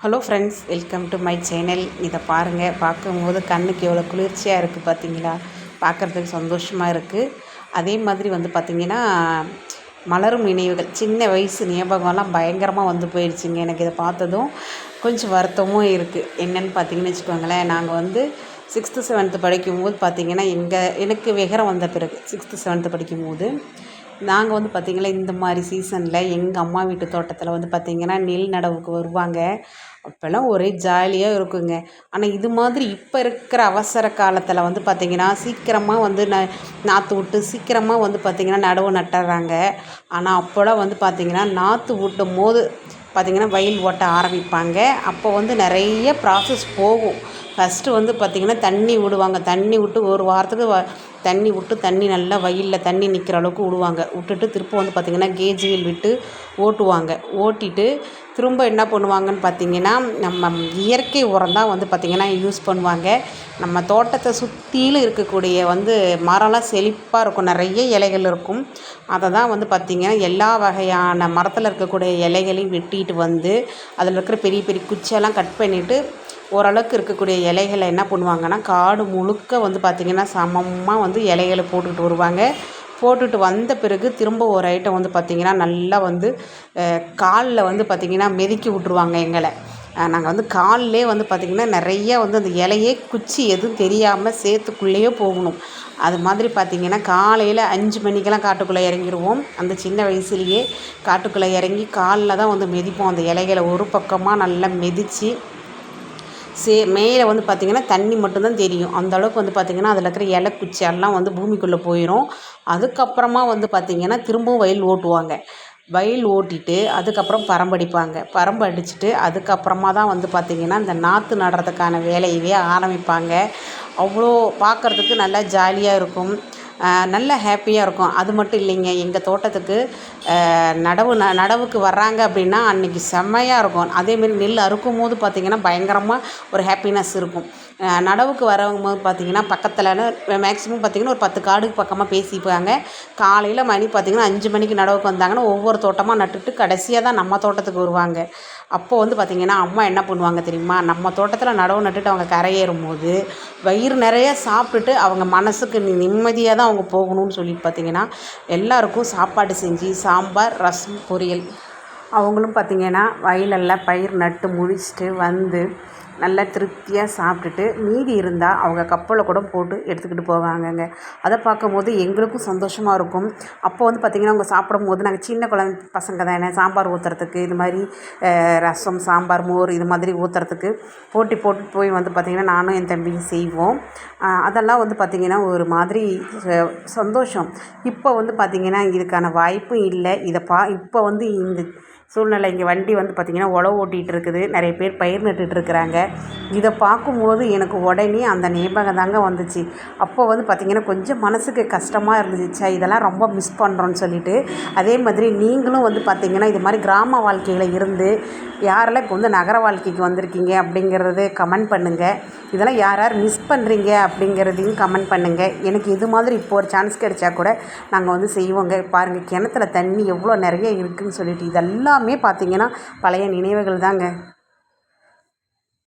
Hello friends welcome to my channel இதை பாருங்கள் பார்க்கும்போது கண்ணுக்கு எவ்வளோ குளிர்ச்சியாக இருக்குது பார்த்தீங்களா பார்க்குறதுக்கு சந்தோஷமாக இருக்குது அதே மாதிரி வந்து பார்த்திங்கன்னா மலரும் நினைவுகள் சின்ன வயசு ஞாபகம்லாம் பயங்கரமாக வந்து போயிடுச்சுங்க. எனக்கு இதை பார்த்ததும் கொஞ்சம் வருத்தமும் இருக்குது என்னென்னு பார்த்தீங்கன்னு வச்சுக்கோங்களேன் நாங்கள் வந்து சிக்ஸ்த்து செவன்த்து படிக்கும்போது பார்த்திங்கன்னா எங்கள் எனக்கு விகரம் வந்த பிறகு சிக்ஸ்த்து செவன்த்து படிக்கும்போது நாங்கள் வந்து பார்த்திங்கன்னா இந்த மாதிரி சீசனில் எங்கள் அம்மா வீட்டு தோட்டத்தில் வந்து பார்த்திங்கன்னா நெல் நடவுக்கு வருவாங்க. அப்போல்லாம் ஒரே ஜாலியாக இருக்குங்க. ஆனால் இது மாதிரி இப்போ இருக்கிற அவசர காலத்தில் வந்து பார்த்திங்கன்னா சீக்கிரமாக வந்து ந நாற்று விட்டு சீக்கிரமாக வந்து பார்த்திங்கன்னா நடவு நட்டுறாங்க. ஆனால் அப்போல்லாம் வந்து பார்த்திங்கன்னா நாற்று விட்டும் போது பார்த்திங்கன்னா வயல் ஓட்ட ஆரம்பிப்பாங்க. அப்போ வந்து நிறைய ப்ராசஸ் போகும். ஃபஸ்ட்டு வந்து பார்த்திங்கன்னா தண்ணி விடுவாங்க. தண்ணி விட்டு ஒரு வாரத்துக்கு வ தண்ணி விட்டு தண்ணி நல்லா வயலில் தண்ணி நிற்கிற அளவுக்கு விடுவாங்க. விட்டுட்டு திரும்ப வந்து பார்த்திங்கன்னா கேஜ் வீல் விட்டு ஓட்டுவாங்க. ஓட்டிட்டு திரும்ப என்ன பண்ணுவாங்கன்னு பார்த்திங்கன்னா நம்ம இயற்கை உரம் தான் வந்து பார்த்திங்கன்னா யூஸ் பண்ணுவாங்க. நம்ம தோட்டத்தை சுற்றிலும் இருக்கக்கூடிய வந்து மரம்லாம் செழிப்பாக இருக்கும். நிறைய இலைகள் இருக்கும். அதை தான் வந்து பார்த்திங்கன்னா எல்லா வகையான மரத்தில் இருக்கக்கூடிய இலைகளையும் வெட்டிட்டு வந்து அதில் இருக்கிற பெரிய பெரிய குச்சியெல்லாம் கட் பண்ணிவிட்டு ஓரளவுக்கு இருக்கக்கூடிய இலைகளை என்ன பண்ணுவாங்கன்னா காடு முழுக்க வந்து பார்த்திங்கன்னா சமமாக வந்து இலைகளை போட்டுக்கிட்டு வருவாங்க. போட்டுட்டு வந்த பிறகு திரும்ப ஒரு ஐட்டம் வந்து பார்த்திங்கன்னா நல்லா வந்து காலில் வந்து பார்த்திங்கன்னா மெதிக்கி விட்ருவாங்க எங்களை. நாங்கள் வந்து காலிலே வந்து பார்த்திங்கன்னா நிறையா வந்து அந்த இலையே குச்சி எதுவும் தெரியாமல் சேர்த்துக்குள்ளேயே போகணும். அது மாதிரி பார்த்திங்கன்னா காலையில் அஞ்சு மணிக்கெல்லாம் காட்டுக்குள்ளே இறங்கிடுவோம் அந்த சின்ன வயசுலேயே காட்டுக்குள்ளே இறங்கி காலில் தான் வந்து மிதிப்போம். அந்த இலைகளை ஒரு பக்கமாக நல்லா மிதித்து சே மேலே வந்து பார்த்திங்கன்னா தண்ணி மட்டும்தான் தெரியும். அந்தளவுக்கு வந்து பார்த்திங்கன்னா அதில் இருக்கிற இலை குச்சி எல்லாம் வந்து பூமிக்குள்ளே போயிடும் அதுக்கப்புறமா வந்து பார்த்திங்கன்னா திரும்பவும் வயல் ஓட்டுவாங்க. வயல் ஓட்டிட்டு அதுக்கப்புறம் பரம்படிப்பாங்க பரம்பு அடிச்சுட்டு அதுக்கப்புறமா தான் வந்து பார்த்திங்கன்னா இந்த நாற்று நடுறதுக்கான வேலையவே ஆரம்பிப்பாங்க. அவ்வளோ பார்க்குறதுக்கு நல்லா ஜாலியாக இருக்கும். நல்ல ஹாப்பியாக இருக்கும். அது மட்டும் இல்லைங்க எங்கள் தோட்டத்துக்கு நடவு ந நடவுக்கு வர்றாங்க அப்படின்னா அன்றைக்கி செம்மையாக இருக்கும். அதேமாரி நெல் அறுக்கும் போது பார்த்திங்கன்னா பயங்கரமாக ஒரு ஹாப்பினஸ் இருக்கும். நடவுக்கு வரவங்க போது பார்த்திங்கன்னா பக்கத்தில் மேக்ஸிமம் பார்த்திங்கன்னா ஒரு பத்து காடுக்கு பக்கமாக பேசிப்பாங்க. காலையில் மணி பார்த்திங்கன்னா அஞ்சு மணிக்கு நடவுக்கு வந்தாங்கன்னா ஒவ்வொரு தோட்டமாக நட்டுட்டு கடைசியாக தான் நம்ம தோட்டத்துக்கு வருவாங்க. அப்போது வந்து பார்த்திங்கன்னா அம்மா என்ன பண்ணுவாங்க தெரியுமா? நம்ம தோட்டத்தில் நடவு நட்டுட்டு அவங்க கரையேறும் போது வயிறு நிறைய சாப்பிட்டுட்டு அவங்க மனசுக்கு நிம்மதியாக தான் அவங்க போகணும்னு சொல்லிட்டு பார்த்திங்கன்னா எல்லாருக்கும் சாப்பாடு செஞ்சு சாம்பார் ரசம் பொரியல். அவங்களும் பார்த்திங்கன்னா வயலெல்லாம் பயிர் நட்டு முடிச்சுட்டு வந்து நல்லா திருப்தியாக சாப்பிட்டுட்டு மீதி இருந்தால் அவங்க கப்பலை கூட போட்டு எடுத்துக்கிட்டு போவாங்கங்க. அதை பார்க்கும்போது எங்களுக்கும் சந்தோஷமாக இருக்கும். அப்போ வந்து பார்த்திங்கன்னா அவங்க சாப்பிடும்போது நாங்கள் சின்ன குழந்தை பசங்க தானே சாம்பார் ஊற்றுறதுக்கு இது மாதிரி ரசம் சாம்பார் மோர் இது மாதிரி ஊற்றுறதுக்கு போட்டி போட்டு போய் வந்து பார்த்திங்கன்னா நானும் என் தம்பியும் செய்வோம். அதெல்லாம் வந்து பார்த்திங்கன்னா ஒரு மாதிரி சந்தோஷம். இப்போ வந்து பார்த்திங்கன்னா இதுக்கான வாய்ப்பும் இல்லை. இதை பா இப்போ வந்து இந்த சூழ்நிலை இங்கே வண்டி வந்து பார்த்திங்கன்னா உழவு ஓட்டிகிட்டு இருக்குது. நிறைய பேர் பயிர் நட்டுட்ருக்குறாங்க இதை பார்க்கும்போது எனக்கு உடனே அந்த ஞாபகம் தாங்க வந்துச்சு. அப்போ வந்து பார்த்திங்கன்னா கொஞ்சம் மனதுக்கு கஷ்டமாக இருந்துச்சு. இதெல்லாம் ரொம்ப மிஸ் பண்ணுறோன்னு சொல்லிட்டு. அதே மாதிரி நீங்களும் வந்து பார்த்திங்கன்னா இது மாதிரி கிராம வாழ்க்கையில் இருந்து யாரெல்லாம் இப்போ வந்து நகர வாழ்க்கைக்கு வந்திருக்கீங்க அப்படிங்கிறது கமெண்ட் பண்ணுங்கள் இதெல்லாம் யார் யார் மிஸ் பண்ணுறீங்க அப்படிங்கிறதையும் கமெண்ட் பண்ணுங்கள் எனக்கு இது மாதிரி இப்போ ஒரு சான்ஸ் கிடைச்சா கூட நாங்கள் வந்து செய்வோங்க. பாருங்கள் கிணத்துல தண்ணி எவ்வளோ நிறைய இருக்குதுன்னு சொல்லிட்டு இதெல்லாமே பார்த்திங்கன்னா பழைய நினைவுகள் தாங்க.